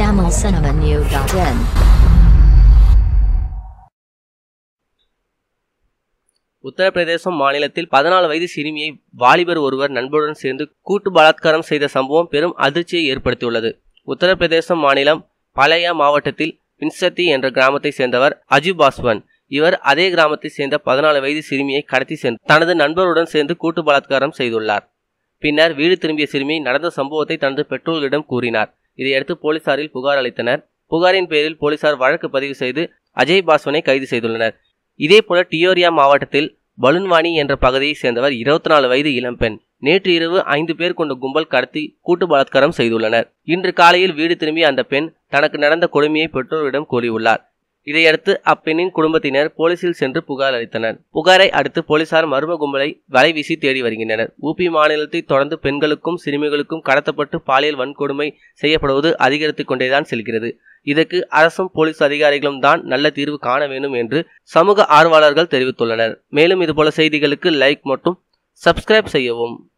tamilcinemanew.in. Uttar Pradesh மாநிலத்தில் பதினாலு வயது சிறுமியை வாலிபர் ஒருவர் நண்பருடன் சேர்ந்து கூட்டு பலாத்காரம் செய்த சம்பவம் பெரும் அதிர்ச்சியை ஏற்படுத்தியுள்ளது. உத்தரப்பிரதேசம் மாநிலம் பழையா மாவட்டத்தில் பின்சத்தி என்ற கிராமத்தை சேர்ந்தவர் அஜு பாஸ்வன். இவர் அதே கிராமத்தை சேர்ந்த பதினாலு வயது சிறுமியை கடத்தி சென்று தனது நண்பருடன் சேர்ந்து கூட்டு பலாத்காரம் செய்துள்ளார். பின்னர் வீடு திரும்பிய சிறுமி நடந்த சம்பவத்தை தனது பெற்றோர்களிடம் கூறினார். இதையடுத்து போலீசாரில் புகார் அளித்தனர். புகாரின் பேரில் போலீசார் வழக்கு பதிவு செய்து அஜய் பாஸ்வனை கைது செய்துள்ளனர். இதேபோல டியோரியா மாவட்டத்தில் பலுன்வாணி என்ற பகுதியைச் சேர்ந்தவர் இருபத்தி நாலு வயது இளம்பெண் நேற்று இரவு ஐந்து பேர் கொண்ட கும்பல் கடத்தி கூட்டு பலாத்காரம் செய்துள்ளனர். இன்று காலையில் வீடு திரும்பிய அந்த பெண் தனக்கு நடந்த கொடுமையை பெற்றோரிடம் கூறியுள்ளார். இதையடுத்து அப்பெண்ணின் குடும்பத்தினர் போலீசில் சென்று புகார் அளித்தனர். புகாரை அடுத்து போலீசார் மர்ம கும்பலை வலை வீசி தேடி வருகின்றனர். ஊபி மாநிலத்தை தொடர்ந்து பெண்களுக்கும் சிறுமிகளுக்கும் கடத்தப்பட்டு பாலியல் வன்கொடுமை செய்யப்படுவது அதிகரித்துக் கொண்டேதான் செல்கிறது. இதற்கு அரசும் போலீஸ் அதிகாரிகளும் தான் நல்ல தீர்வு காண வேண்டும் என்று சமூக ஆர்வலர்கள் தெரிவித்துள்ளனர். மேலும் இதுபோல செய்திகளுக்கு லைக் மற்றும் சப்ஸ்கிரைப் செய்யவும்.